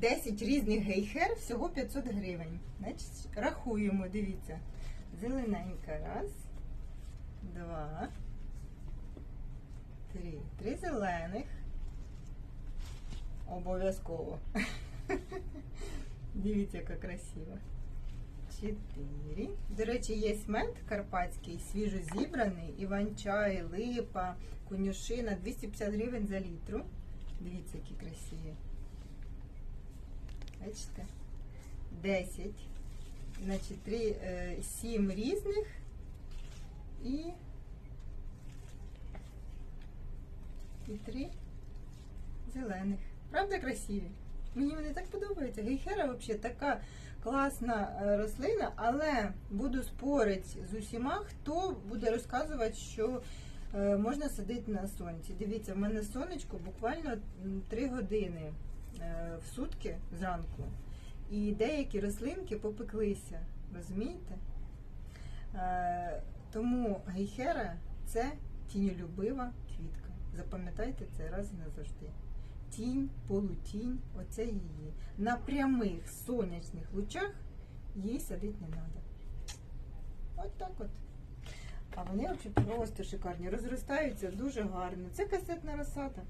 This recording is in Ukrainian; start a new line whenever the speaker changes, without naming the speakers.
10 різних гейхер, всього 500 гривень. Значить, рахуємо, дивіться. Зелененька. Раз, два, три. Три зелених. Обов'язково. Дивіться, яка красива. Чотири. До речі, є мед карпатський, свіжо зібраний, іван-чай, липа, конюшина, 250 гривень за літру. Дивіться, які красиві. Бачите? 10. Значить, 3, 7 різних і, і 3 зелених. Правда красиві? Мені вони так подобаються. Гейхера взагалі така класна е, рослина, але буду спорити з усіма, хто буде розказувати, що е, можна садити на сонці. Дивіться, в мене сонечко буквально 3 години е, в сутки зранку. І деякі рослинки попеклися. Розумієте? Е, Тому гейхера це тіньолюбива квітка. Запам'ятайте це раз і назавжди. Тінь, полутінь, оце її. На прямих сонячних лучах її садити не треба. От так от. А вони просто шикарні. Розростаються дуже гарно. Це касетна розсада.